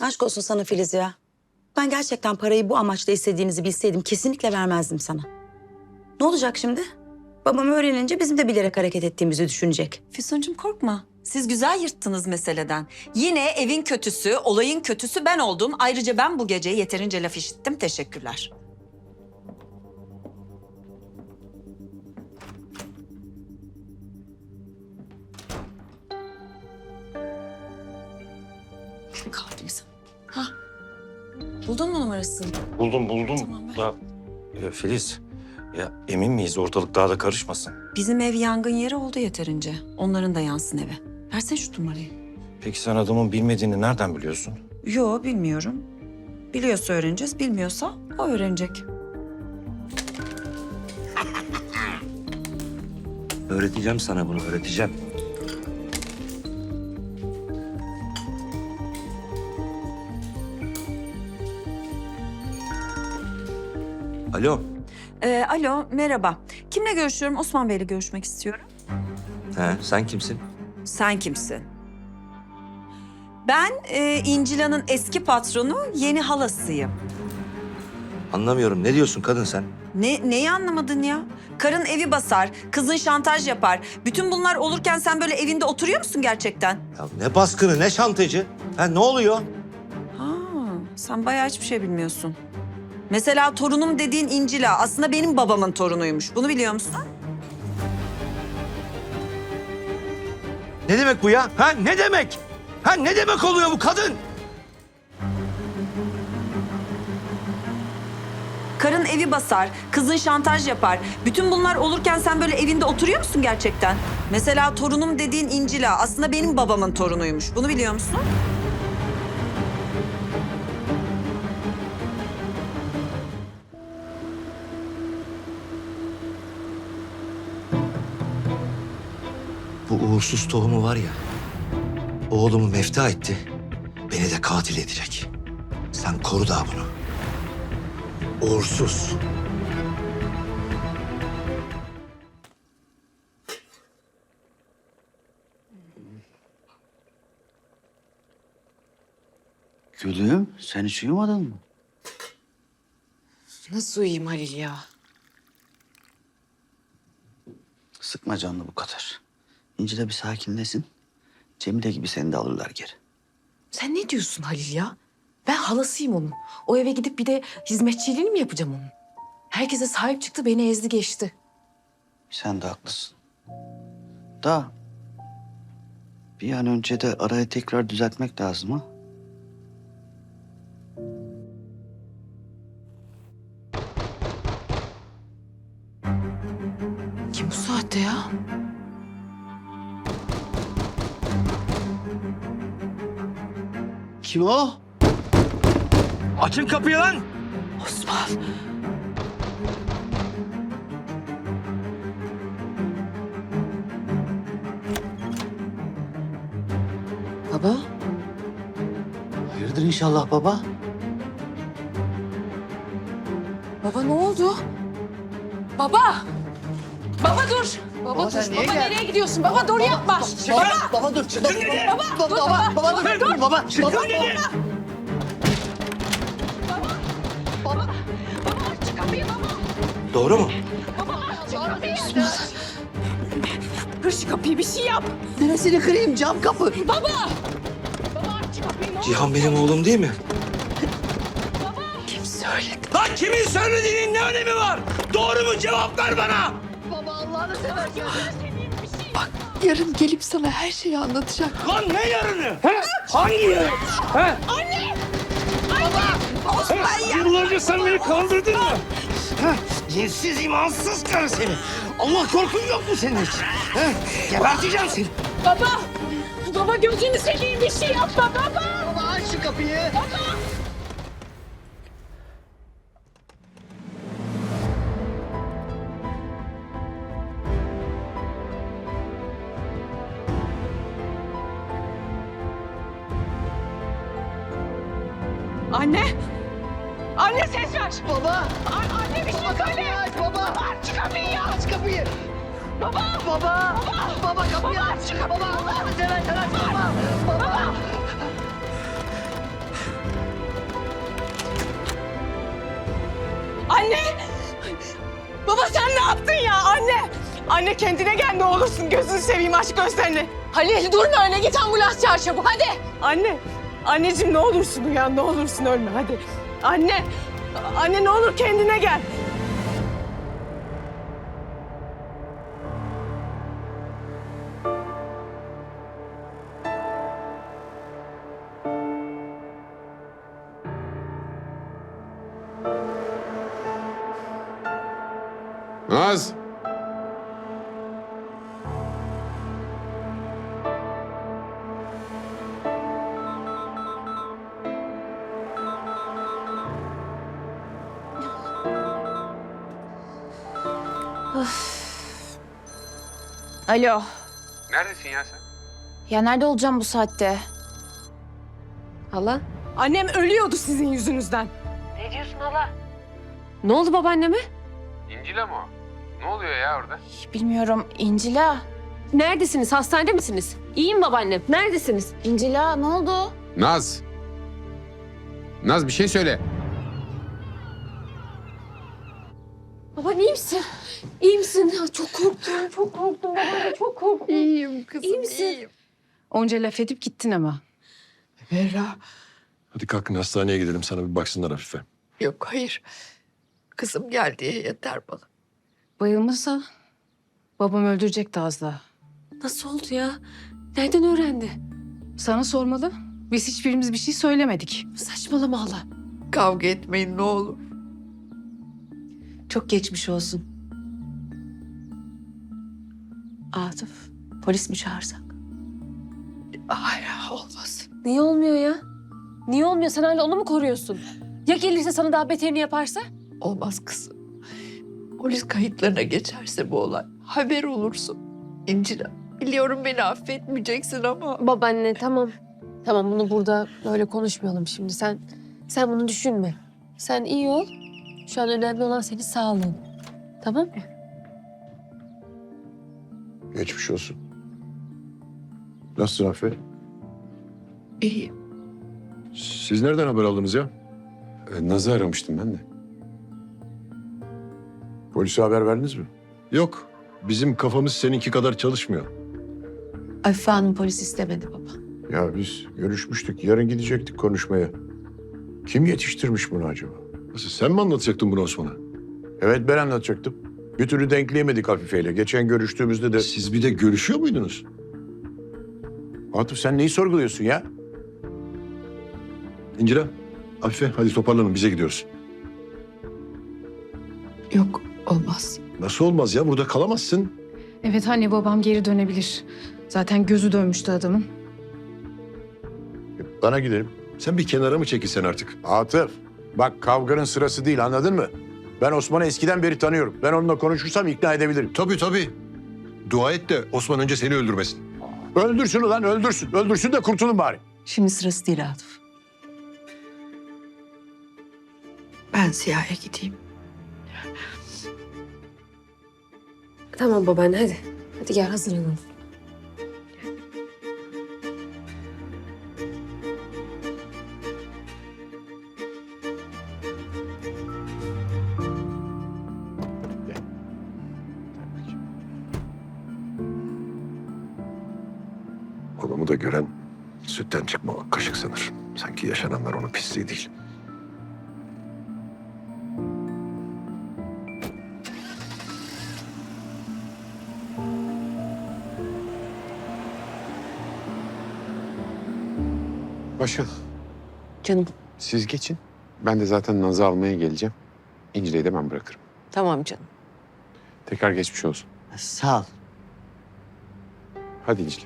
Aşk olsun sana Filiz ya. Ben gerçekten parayı bu amaçla istediğinizi bilseydim kesinlikle vermezdim sana. Ne olacak şimdi? Babam öğrenince bizim de bilerek hareket ettiğimizi düşünecek. Füsuncuğum korkma. Siz güzel yırttınız meseleden. Yine evin kötüsü, olayın kötüsü ben oldum. Ayrıca ben bu gece yeterince laf işittim. Teşekkürler. Buldun mu numarasını? Buldum buldum Tamam, ver. da e, Filiz ya emin miyiz ortalık daha da karışmasın? Bizim ev yangın yeri oldu yeterince. Onların da yansın eve. Versene şu numarayı. Peki sen adamın bilmediğini nereden biliyorsun? Yo bilmiyorum. Biliyorsa öğreneceğiz, bilmiyorsa o öğrenecek. Öğreteceğim sana bunu, öğreteceğim. Alo. Ee, alo, merhaba. Kimle görüşüyorum? Osman Bey'le görüşmek istiyorum. He, sen kimsin? Sen kimsin? Ben e, İncila'nın eski patronu, yeni halasıyım. Anlamıyorum. Ne diyorsun kadın sen? Ne, neyi anlamadın ya? Karın evi basar, kızın şantaj yapar. Bütün bunlar olurken sen böyle evinde oturuyor musun gerçekten? Ya ne baskını, ne şantajı? Ha ne oluyor? Ha, sen bayağı hiçbir şey bilmiyorsun. Mesela torunum dediğin İncila aslında benim babamın torunuymuş. Bunu biliyor musun? Ne demek bu ya? Ha ne demek? Ha ne demek oluyor bu kadın? Karın evi basar, kızın şantaj yapar. Bütün bunlar olurken sen böyle evinde oturuyor musun gerçekten? Mesela torunum dediğin İncila aslında benim babamın torunuymuş. Bunu biliyor musun? Uğursuz tohumu var ya, oğlumu mefta etti, beni de katil edecek. Sen koru daha bunu. Uğursuz. Gülüm sen hiç uyumadın mı? Nasıl uyuyayım Halil ya? Sıkma canını bu kadar. İnci de bir sakinlesin. Cemile gibi seni de alırlar geri. Sen ne diyorsun Halil ya? Ben halasıyım onun. O eve gidip bir de hizmetçiliğini mi yapacağım onun? Herkese sahip çıktı, beni ezdi geçti. Sen de haklısın. Da bir an önce de arayı tekrar düzeltmek lazım ha. Kim bu saatte ya? Kim o? Açın kapıyı lan! Osman. Baba, Hayırdır inşallah baba? baba ne oldu? Baba! Baba dur! Baba, Baba dur. niye baba geldin? nereye gidiyorsun? Baba dur yapma! Baba, baba dur. Baba, baba, baba, baba, dur. Baba, baba, Baba aç kapıyı baba! Doğru mu? Kır şu kapıyı bir şey yap! Neresini kırayım? Cam kapı. Baba aç kapıyı baba! Cihan benim oğlum değil mi? Kim söyledi? Lan kimin söylediğinin ne önemi var? Doğru mu? Cevap ver bana! Yarın gelip sana her şeyi anlatacak. Lan ne yarını? He? Hangi yarın? He? Anne! Baba! Osman ya! Yıllarca sen beni kandırdın mı? Ha? Cinsiz, imansız karı seni. Allah korkun yok mu senin hiç? He? Geberteceğim seni. Baba! Baba gözünü seveyim bir şey yapma baba! Baba aç şu kapıyı. Anne! kapıyı ya! Aç kapıyı! Baba! Baba! Baba! Baba kapıyı baba, aç! Baba! Allah'ını seversen aç! Baba! Baba! baba. Anne! Baba sen ne yaptın ya anne? Anne kendine gel ne olursun gözünü seveyim aç gözlerini. Halil durma öyle git ambulans çağır çabuk hadi. Anne, anneciğim ne olursun uyan ne olursun ölme hadi. Anne, anne ne olur kendine gel. Naz. Alo. Neredesin ya sen? Ya nerede olacağım bu saatte? Hala? Annem ölüyordu sizin yüzünüzden. Ne oldu babaanneme? İncil'e mi o? Ne oluyor ya orada? Bilmiyorum. İncila. Neredesiniz? Hastanede misiniz? İyiyim babaannem. Neredesiniz? İncila ne oldu? Naz. Naz bir şey söyle. Baba iyi misin? İyi misin? Ya, çok korktum. Çok korktum babaanne. Çok korktum. İyiyim kızım İyi misin? Onca laf edip gittin ama. Berra, Hadi kalkın hastaneye gidelim sana bir baksınlar hafife. yok hayır. Kızım gel diye yeter bana. Bayılmasa babam öldürecekti az daha. Nasıl oldu ya? Nereden öğrendi? Sana sormalı. Biz hiçbirimiz bir şey söylemedik. Saçmalama hala. Kavga etmeyin ne olur. Çok geçmiş olsun. Atıf, polis mi çağırsak? Hayır olmaz. Niye olmuyor ya? Niye olmuyor? Sen hala onu mu koruyorsun? Ya gelirse sana daha beterini yaparsa? Olmaz kızım. Polis kayıtlarına geçerse bu olay haber olursun. İncila biliyorum beni affetmeyeceksin ama Babaanne tamam. Tamam bunu burada böyle konuşmayalım şimdi. Sen sen bunu düşünme. Sen iyi ol. Şu an önemli olan senin sağlığın. Tamam mı? Geçmiş olsun. Nasılsın Hafife? iyiyim. Siz nereden haber aldınız ya? Ee, Naz'ı aramıştım ben de. Polise haber verdiniz mi? Yok. Bizim kafamız seninki kadar çalışmıyor. Afife Hanım polis istemedi baba. Ya biz görüşmüştük. Yarın gidecektik konuşmaya. Kim yetiştirmiş bunu acaba? Nasıl sen mi anlatacaktın bunu Osman'a? Evet ben anlatacaktım. Bir türlü denkleyemedik Afife'yle. Geçen görüştüğümüzde de... Siz bir de görüşüyor muydunuz? Atıf sen neyi sorguluyorsun ya? İncira, Afife hadi toparlanın bize gidiyoruz. Yok olmaz. Nasıl olmaz ya? Burada kalamazsın. Evet anne babam geri dönebilir. Zaten gözü dönmüştü adamın. Bana gidelim. Sen bir kenara mı çekilsen artık? Atıf bak kavganın sırası değil anladın mı? Ben Osman'ı eskiden beri tanıyorum. Ben onunla konuşursam ikna edebilirim. Tabii tabii. Dua et de Osman önce seni öldürmesin. Öldürsün ulan öldürsün. Öldürsün de kurtulun bari. Şimdi sırası değil Atıf. Ben Ziya'ya gideyim. Tamam babaanne hadi. Hadi gel hazırlanalım. Babamı da gören sütten çıkma kaşık sanır. Sanki yaşananlar onun pisliği değil. Başkan Canım siz geçin. Ben de zaten Naz'ı almaya geleceğim. İncil'i de ben bırakırım. tamam canım. Tekrar geçmiş olsun. Sağ ol. Hadi İncil.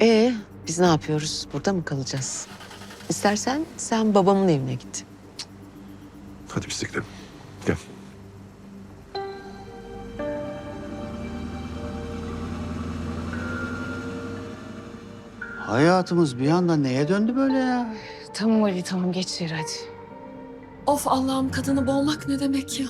Ee, biz ne yapıyoruz? Burada mı kalacağız? İstersen sen babamın evine git. Hadi biz de gidelim. Gel. Hayatımız bir anda neye döndü böyle ya? Tamam Ali tamam geç yere hadi. Of Allah'ım kadını boğmak ne demek ya?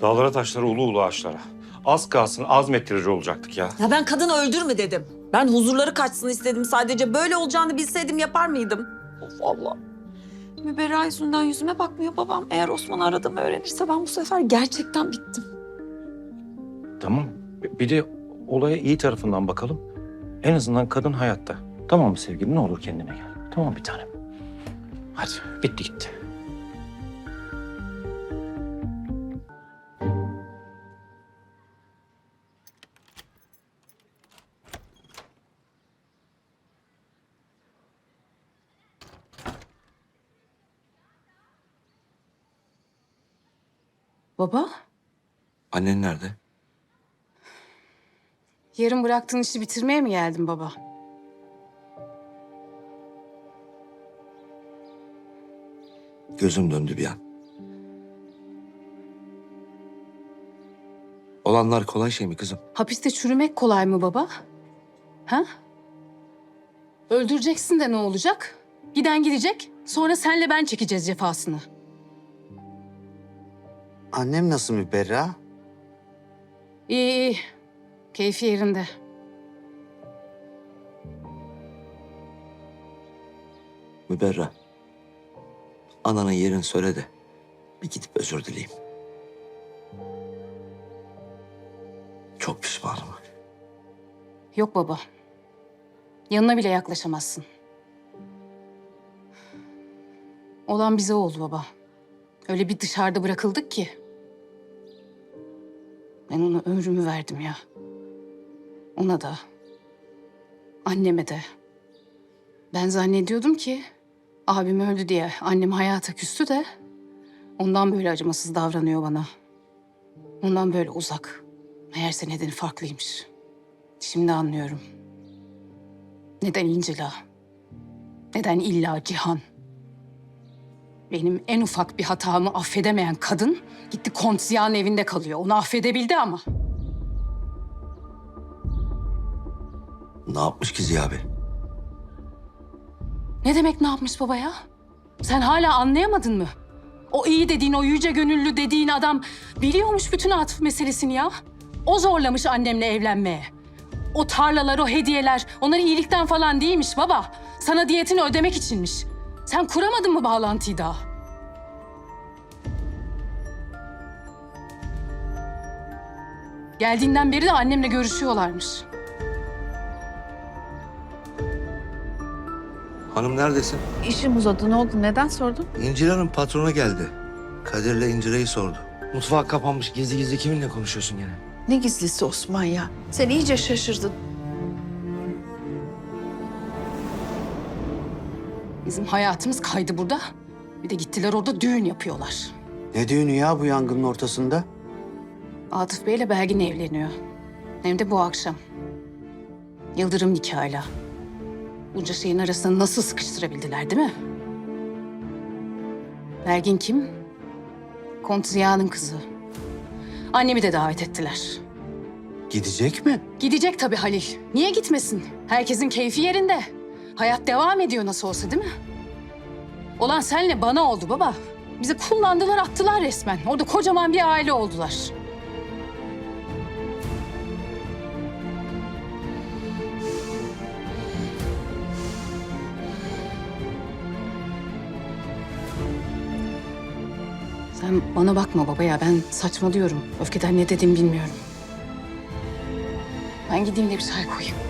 Dağlara taşlara ulu ulu ağaçlara. Az kalsın azmettirir olacaktık ya. Ya ben kadını öldürme dedim. Ben huzurları kaçsın istedim sadece. Böyle olacağını bilseydim yapar mıydım? Of Allah. Müberra yüzünden yüzüme bakmıyor babam. Eğer Osman'ı aradığımı öğrenirse ben bu sefer gerçekten bittim. Tamam. Bir de olaya iyi tarafından bakalım. En azından kadın hayatta. Tamam mı sevgilim? Ne olur kendine gel. Tamam bir tanem. Hadi bitti gitti. Baba, Annen nerede? yarın bıraktığın işi bitirmeye mi geldin baba? Gözüm döndü bir an. Olanlar kolay şey mi kızım? Hapiste çürümek kolay mı baba? Ha? Öldüreceksin de ne olacak? Giden gidecek, sonra senle ben çekeceğiz cefasını. Annem nasıl Müberra? İyi iyi, keyfi yerinde. Müberra. Ananın yerini söyle de bir gidip özür dileyeyim. Çok pişmanım. Yok baba, yanına bile yaklaşamazsın. Olan bize oldu baba. Öyle bir dışarıda bırakıldık ki. Ben ona ömrümü verdim ya. Ona da. Anneme de. Ben zannediyordum ki abim öldü diye annem hayata küstü de ondan böyle acımasız davranıyor bana. Ondan böyle uzak. Meğerse nedeni farklıymış. Şimdi anlıyorum. Neden İncila? Neden illa Cihan? Benim en ufak bir hatamı affedemeyen kadın gitti Kontsiya'nın evinde kalıyor. Onu affedebildi ama. Ne yapmış ki Ziya Bey? Ne demek ne yapmış baba ya? Sen hala anlayamadın mı? O iyi dediğin, o yüce gönüllü dediğin adam biliyormuş bütün atıf meselesini ya. O zorlamış annemle evlenmeye. O tarlalar, o hediyeler, onlar iyilikten falan değilmiş baba. Sana diyetini ödemek içinmiş. Sen kuramadın mı bağlantıyı daha? Geldiğinden beri de annemle görüşüyorlarmış. Hanım neredesin? İşim uzadı. Ne oldu? Neden sordun? İncil'in patronu geldi. Kadir'le İncile'yi sordu. Mutfağa kapanmış gizli gizli kiminle konuşuyorsun gene? Ne gizlisi Osman ya? Sen iyice şaşırdın. Bizim hayatımız kaydı burada. Bir de gittiler orada düğün yapıyorlar. Ne düğünü ya bu yangının ortasında? Atıf Bey'le Belgin evleniyor. Hem de bu akşam. Yıldırım nikahıyla. Bunca şeyin arasına nasıl sıkıştırabildiler değil mi? Belgin kim? Kont Ziya'nın kızı. Annemi de davet ettiler. Gidecek mi? Gidecek tabii Halil. Niye gitmesin? Herkesin keyfi yerinde. Hayat devam ediyor nasıl olsa değil mi? Olan senle bana oldu baba. Bizi kullandılar attılar resmen. Orada kocaman bir aile oldular. Sen bana bakma baba ya ben saçmalıyorum. Öfkeden ne dediğimi bilmiyorum. Ben gideyim de bir çay koyayım.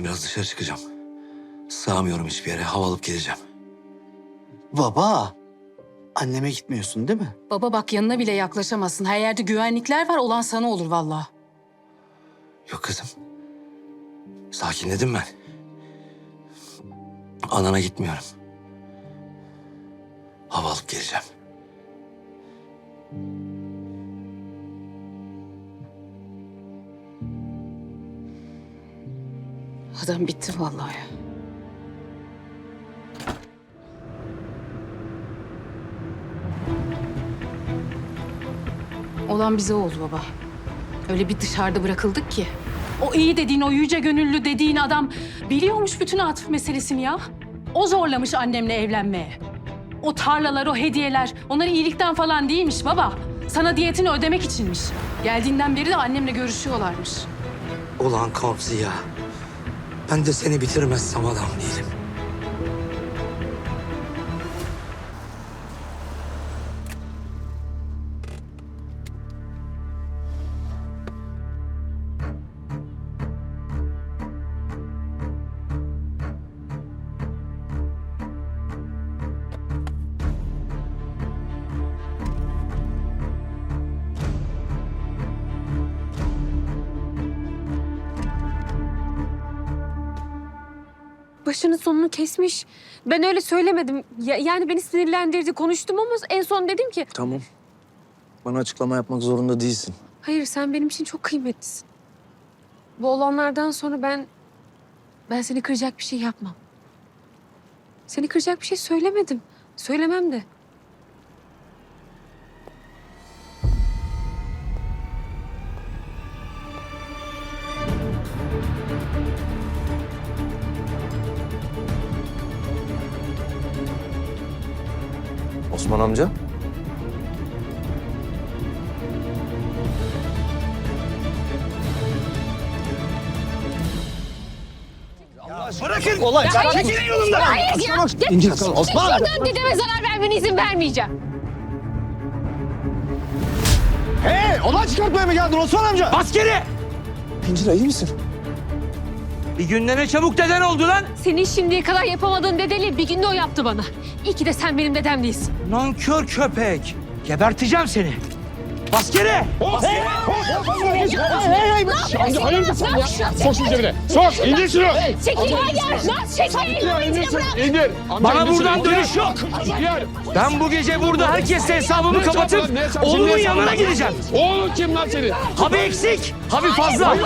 Ben biraz dışarı çıkacağım. Sığamıyorum hiçbir yere. Hava alıp geleceğim. Baba. Anneme gitmiyorsun değil mi? Baba bak yanına bile yaklaşamazsın. Her yerde güvenlikler var. Olan sana olur vallahi. Yok kızım. Sakinledim ben. Anana gitmiyorum. Hava alıp geleceğim. Adam bitti vallahi. Olan bize oldu baba. Öyle bir dışarıda bırakıldık ki. O iyi dediğin, o yüce gönüllü dediğin adam biliyormuş bütün Atıf meselesini ya. O zorlamış annemle evlenmeye. O tarlalar, o hediyeler, onlar iyilikten falan değilmiş baba. Sana diyetini ödemek içinmiş. Geldiğinden beri de annemle görüşüyorlarmış. Ulan Kamsi ya. Ben de seni bitirmezsem adam değilim. Başının sonunu kesmiş. Ben öyle söylemedim. Ya- yani beni sinirlendirdi. Konuştum ama en son dedim ki... Tamam. Bana açıklama yapmak zorunda değilsin. Hayır sen benim için çok kıymetlisin. Bu olanlardan sonra ben... Ben seni kıracak bir şey yapmam. Seni kıracak bir şey söylemedim. Söylemem de. Osman amca. Bırakın. Olay. Çekilin yolumdan. Hayır ya! İncil kal Osman. Şuradan dedeme zarar vermene izin vermeyeceğim. Hey, olay çıkartmaya mı geldin Osman amca? Bas geri. İncil iyi misin? Bir günde ne çabuk deden oldu lan. Senin şimdiye kadar yapamadığın dedeliği bir günde o yaptı bana. İyi ki de sen benim dedem değilsin. Nankör köpek. Geberteceğim seni. Geri. Bas geri. Amca hayırdır sen ya? Sok şunu cebine. Sok. İndir şunu. Çekil hayır! Lan çekil! İndir şunu. İndir. Bana buradan dönüş yok. Ben bu gece burada herkesle hesabımı kapatıp oğlumun yanına gideceğim. Oğlun kim lan senin? Habi eksik, habi fazla.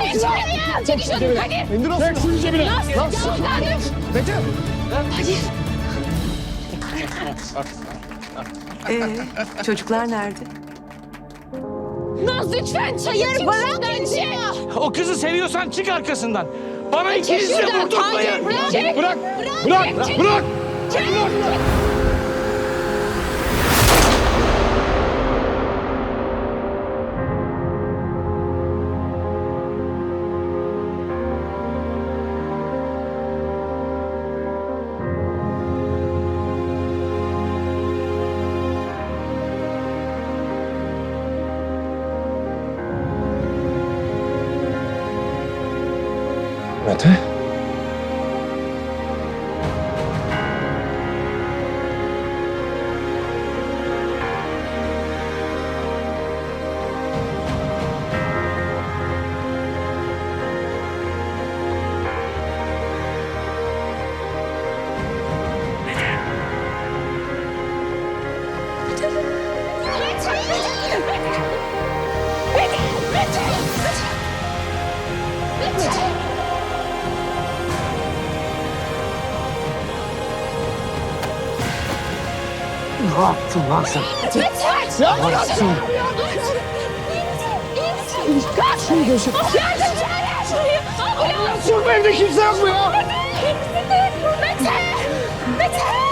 Çekil şunu hadi! İndir Çek şunu cebine. Lan sok. Mete. Ee, çocuklar nerede? Naz lütfen hayır bırak İnci! O kızı seviyorsan çık arkasından. Bana ikiniz de vurdurtmayın. Bırak! Bırak. Bırak. Bırak. Mete. Ne yaptın lan sen? Ya bıraksın! Kaç! Yardım çağır şurayı! Ambulans! Yok evde kimse yok mu ya? Mete! Mete!